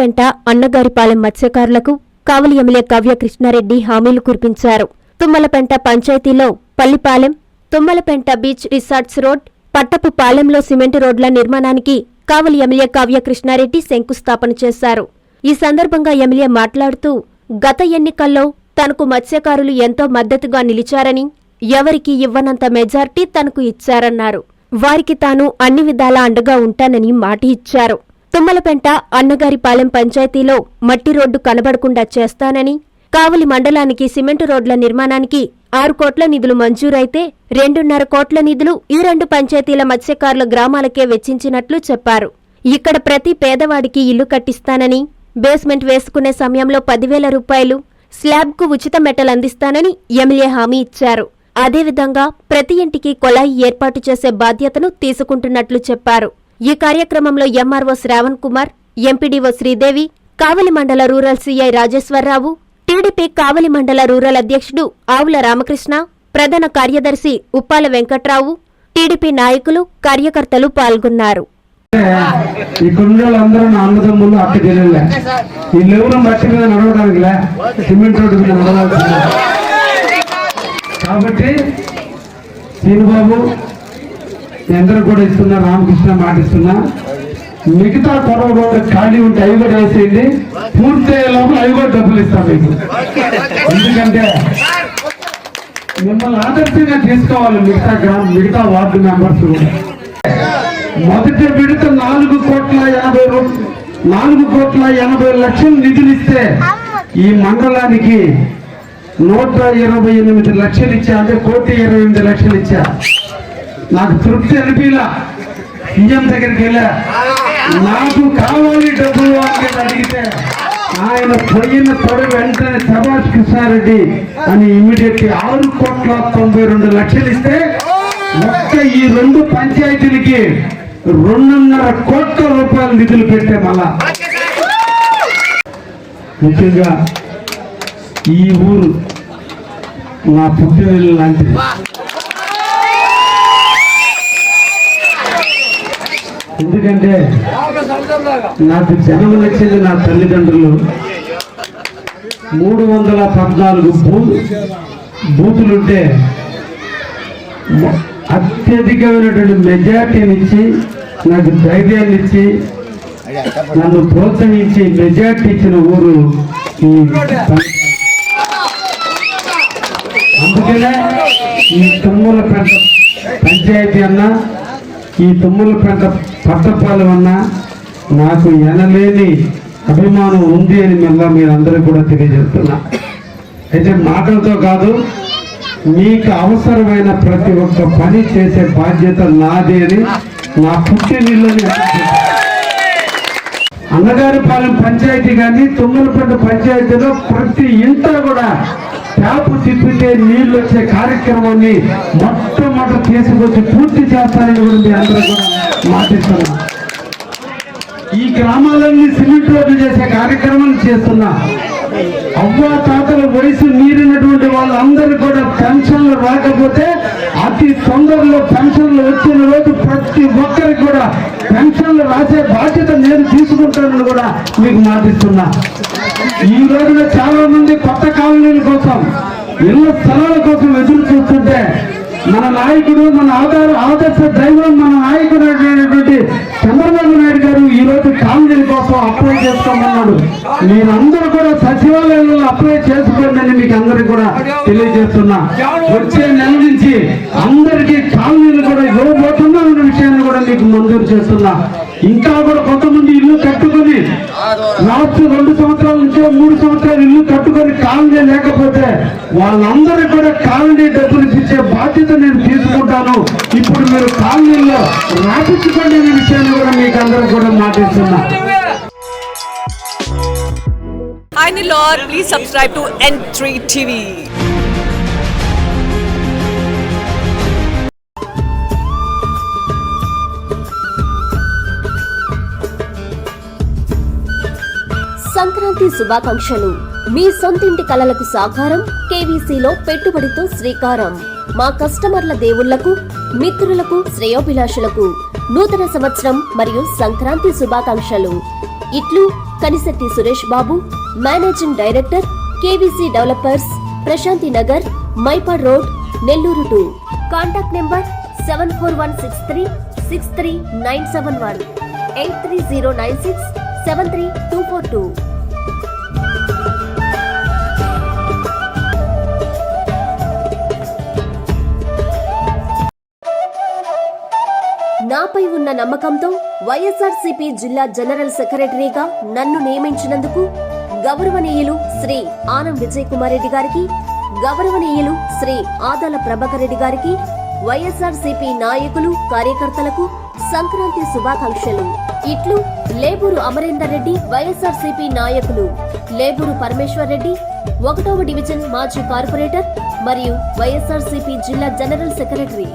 పెంట అన్నగారిపాలెం మత్స్యకారులకు కావలి ఎమ్మెల్యే కావ్య కృష్ణారెడ్డి హామీలు కురిపించారు. తుమ్మలపెంట పంచాయతీలో Pallipalem Tummalapenta beach resorts road Pattapu పాలెంలో cement రోడ్ల నిర్మాణానికి కావలి ఎమ్మెల్యే కావ్య కృష్ణారెడ్డి శంకుస్థాపన చేశారు. ఈ సందర్భంగా ఎమ్మెల్యే మాట్లాడుతూ గత ఎన్నికల్లో తనకు మత్స్యకారులు ఎంతో మద్దతుగా నిలిచారని ఎవరికి ఇవ్వనంత మెజార్టీ తనకు ఇచ్చారన్నారు. వారికి తాను అన్ని విధాలా అండగా ఉంటానని మాట ఇచ్చారు. తుమ్మలపెంట అన్నగారిపాలెం పంచాయతీలో మట్టి రోడ్డు కనబడకుండా చేస్తానని కావలి మండలానికి సిమెంటు రోడ్ల నిర్మాణానికి ఆరు కోట్ల నిధులు మంజూరైతే రెండున్నర కోట్ల నిధులు ఈ రెండు పంచాయతీల మత్స్యకారుల గ్రామాలకే వెచ్చించినట్లు చెప్పారు. ఇక్కడ ప్రతి పేదవాడికి ఇల్లు కట్టిస్తానని బేస్మెంట్ వేసుకునే సమయంలో పదివేల రూపాయలు స్లాబ్కు ఉచిత మెటల్ అందిస్తానని ఎమ్మెల్యే హామీ ఇచ్చారు. అదేవిధంగా ప్రతి ఇంటికి కొళాయి ఏర్పాటు చేసే బాధ్యతను తీసుకుంటున్నట్లు చెప్పారు. ఈ కార్యక్రమంలో MRO Shravan Kumar MPDO Sridevi Kavali mandal rural CI Rajeswararao TDP Kavali mandal rural అధ్యక్షుడు ఆవుల రామకృష్ణ ప్రధాన కార్యదర్శి ఉప్పాల వెంకట్రావు టీడీపీ నాయకులు కార్యకర్తలు పాల్గొన్నారు. ఇక్కడ అందరూ నా అన్నదమ్ములు అక్క చెల్లెళ్ళే వీళ్ళెవరూ మట్టి మీద నడవడానికిలే. సిమెంట్ రోడ్డు మీద నడవాల్సిందే. కాబట్టి శ్రీనుబాబు అందరూ కూడా ఇస్తున్నా రామకృష్ణ మాటిస్తున్నా మిగతా పొడవ రోడ్డు ఖాళీ ఉంటే అవి కూడా వేసేయండి. పూర్తి అయ్యే లోపల అవి కూడా డబ్బులు ఇస్తాం మీకు. ఎందుకంటే మిమ్మల్ని ఆదర్శంగా తీసుకోవాలి మిగతా గ్రామ మిగతా వార్డు మెంబర్స్ కూడా. మొదటి విడత నాలుగు కోట్ల ఎనభై నాలుగు కోట్ల ఎనభై లక్షలు నిధులు ఇస్తే ఈ మండలానికి నూట ఇరవై ఎనిమిది లక్షలు ఇచ్చా అంటే కోటి ఇరవై ఎనిమిది లక్షలు ఇచ్చా. నాకు తృప్తి అనిపించలా సీఎం దగ్గరికి వెళ్ళా. నాకు కావాలి డబ్బులు అని అడిగితే ఆయన పోయిన తొడ వెంటనే సభాష్ కృష్ణారెడ్డి అని ఇమీడియట్ ఆరు కోట్ల తొంభై రెండు లక్షలు ఇస్తే ఒక్క ఈ రెండు పంచాయతీలకి రెండున్నర కోట్ల రూపాయల నిధులు పెట్టే మళ్ళా. ముఖ్యంగా ఈ ఊరు నా పుట్టినీళ్ళు లాంటిది. ఎందుకంటే నాకు జన్మ నచ్చింది నా తల్లిదండ్రులు. మూడు వందల పద్నాలుగు బూ బూతులుంటే అత్యధికమైనటువంటి మెజార్టీని ఇచ్చి నాకు ధైర్యాన్ని ఇచ్చి నన్ను ప్రోత్సహించి మెజార్టీ ఇచ్చిన ఊరు ఈ అందుకనే ఈ తుమ్ముల పంచాయతీ అన్నా ఈ తుమ్మలపేట పట్టపాలెం అన్నా నాకు ఎనలేని అభిమానం ఉంది అని మళ్ళా మీరందరూ కూడా తెలియజేస్తున్నా. అయితే మాటలతో కాదు మీకు అవసరమైన ప్రతి ఒక్క పని చేసే బాధ్యత నాది అని నా పుట్టినిల్లని అన్నగారిపాలెం పంచాయతీ కానీ తుమ్మలపేట పంచాయతీలో ప్రతి ఇంట కూడా నీళ్ళు వచ్చే కార్యక్రమాన్ని మొట్టమొదటి తీసుకొచ్చి పూర్తి చేస్తానని కూడా మీ అందరూ కూడా మాటిస్తున్నా ఈ గ్రామాలన్నీ సిమెంట్ రోడ్లు చేసే కార్యక్రమం చేస్తున్నా. అవ్వ తాతల వయసు మీరినటువంటి వాళ్ళందరూ కూడా పెన్షన్లు రాకపోతే అతి తొందరలో పెన్షన్లు వచ్చిన రోజు ప్రతి ఒక్కరికి కూడా పెన్షన్లు రాసే బాధ్యత నేను తీసుకుంటానని కూడా మీకు మాటిస్తున్నా. ఈ రోజున చాలా మంది కొత్త కాలనీల కోసం ఎన్నో స్థలాల కోసం ఎదురు చూస్తుంటే మన నాయకుడు మన ఆధార ఆదర్శ దైవం మన నాయకుడు అయినటువంటి చంద్రబాబు నాయుడు గారు ఈ రోజు కాలనీల కోసం అప్లై చేసుకోమన్నాడు. మీరందరూ కూడా సచివాలయంలో అప్లై చేసుకోండి మీకు అందరికి కూడా తెలియజేస్తున్నా. వచ్చే నెల నుంచి అందరికీ కాలనీలు కూడా ఇవ్వబోతున్నా అన్న విషయాన్ని మంజూరు చేస్తున్నా. ఇంకా కూడా కొంతమంది ఇల్లు కట్టుకొని లాస్ట్ రెండు సంవత్సరాల నుంచో మూడు సంవత్సరాలు ఇల్లు కట్టుకొని కాలనీ లేకపోతే వాళ్ళందరూ కూడా కాలనీ డబ్బులు ఇచ్చే బాధ్యత నేను తీసుకుంటాను. ఇప్పుడు మీరు కాలనీలో రాపించుకోండి అనే విషయాన్ని కూడా మీకు అందరూ కూడా మాటిస్తున్నా. Hi Nilor, please subscribe to N3 TV. Sankranti శుభాకాంక్షలు. మీ సొంతింటి కలలకు సాకారం కేవీసీలో పెట్టుబడితో శ్రీకారం. మా కస్టమర్ల దేవుళ్ళకు మిత్రులకు శ్రేయోభిలాషులకు నూతన సంవత్సరం మరియు సంక్రాంతి శుభాకాంక్షలు. ఇట్లు Kanisetti Suresh Babu managing director KVC developers Prashanti Nagar Mypadu road Nellore two. Contact number seven four one six three six three nine seven one. Eight three zero nine six seven three two four two. నాపై ఉన్న నమ్మకంతో వైఎస్ఆర్సీపీ జిల్లా general సెక్రటరీగా నన్ను నియమించినందుకు గౌరవనీయులు శ్రీ ఆనం విజయ్ కుమార్ రెడ్డి గారికి గౌరవనీయులు శ్రీ ఆదాల ప్రభాకర్ రెడ్డి గారికి వైఎస్ఆర్సీపీ నాయకులు కార్యకర్తలకు సంక్రాంతి శుభాకాంక్షలు. ఇట్లు లేబూరు అమరేందర్ రెడ్డి వైఎస్ఆర్సీపీ నాయకులు లేబూరు పరమేశ్వర్ రెడ్డి ఒకటవ డివిజన్ మాజీ కార్పొరేటర్ మరియు వైఎస్ఆర్సీపీ జిల్లా జనరల్ సెక్రటరీ.